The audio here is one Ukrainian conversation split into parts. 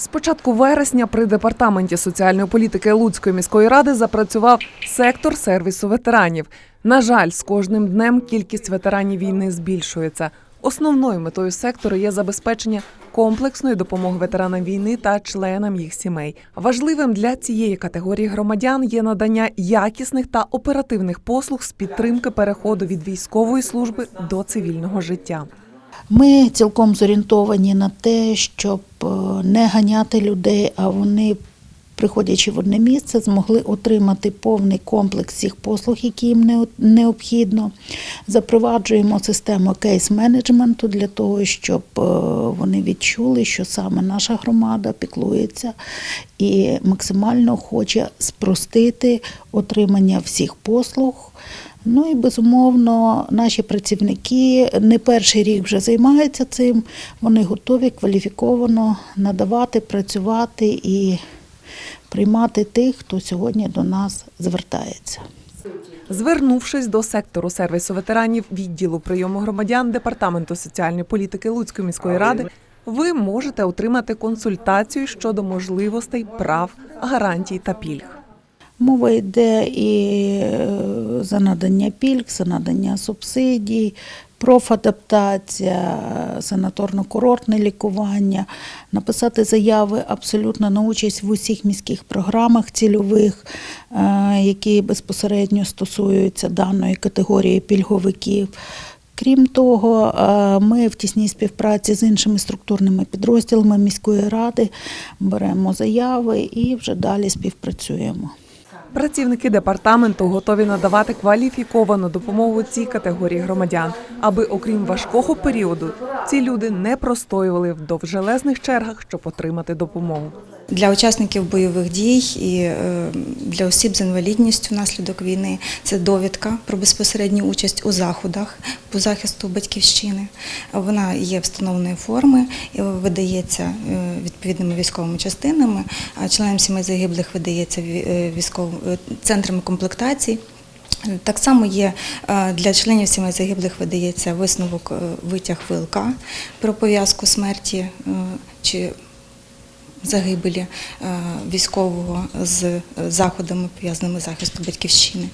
З початку вересня при департаменті соціальної політики Луцької міської ради запрацював сектор сервісу ветеранів. На жаль, з кожним днем кількість ветеранів війни збільшується. Основною метою сектору є забезпечення комплексної допомоги ветеранам війни та членам їх сімей. Важливим для цієї категорії громадян є надання якісних та оперативних послуг з підтримки переходу від військової служби до цивільного життя. Ми цілком зорієнтовані на те, щоб е, не ганяти людей, а вони, приходячи в одне місце, змогли отримати повний комплекс всіх послуг, які їм необхідно. Запроваджуємо систему кейс-менеджменту для того, щоб е, вони відчули, що саме наша громада піклується і максимально хоче спростити отримання всіх послуг. Ну і безумовно, наші працівники не перший рік вже займаються цим. Вони готові кваліфіковано надавати, працювати і приймати тих, хто сьогодні до нас звертається. Звернувшись до сектору сервісу ветеранів відділу прийому громадян департаменту соціальної політики Луцької міської ради, ви можете отримати консультацію щодо можливостей, прав, гарантій та пільг. Мова йде і е, за надання пільг, за надання субсидій, профадаптація, санаторно-курортне лікування, написати заяви абсолютно на участь в усіх міських програмах цільових, е, які безпосередньо стосуються даної категорії пільговиків. Крім того, е, ми в тісній співпраці з іншими структурними підрозділами міської ради беремо заяви і вже далі співпрацюємо. Працівники департаменту готові надавати кваліфіковану допомогу цій категорії громадян, аби, окрім важкого періоду, ці люди не простоювали в довжелезних чергах, щоб отримати допомогу. Для учасників бойових дій і е, для осіб з інвалідністю внаслідок війни це довідка про безпосередню участь у заходах по захисту батьківщини. Вона є встановленої форми і видається е, відповідними військовими частинами. А членам сімей загиблих видається е, центрами комплектації. Так само є для членів сімей загиблих видається висновок витяг ВЛК про пов'язку смерті чи загибелі е, військового з е, заходами, пов'язаними з захистом батьківщини.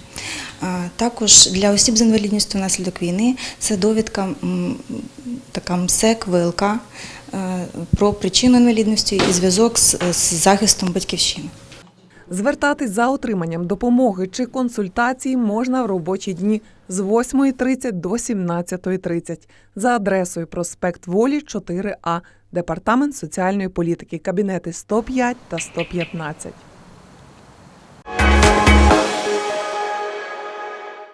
Також для осіб з інвалідністю внаслідок війни це довідка така МСЕК, ВЛК е, про причину інвалідності і зв'язок з, з захистом батьківщини. Звертатись за отриманням допомоги чи консультації можна в робочі дні з 8.30 до 17.30 за адресою проспект Волі 4А, департамент соціальної політики, кабінети 105 та 115.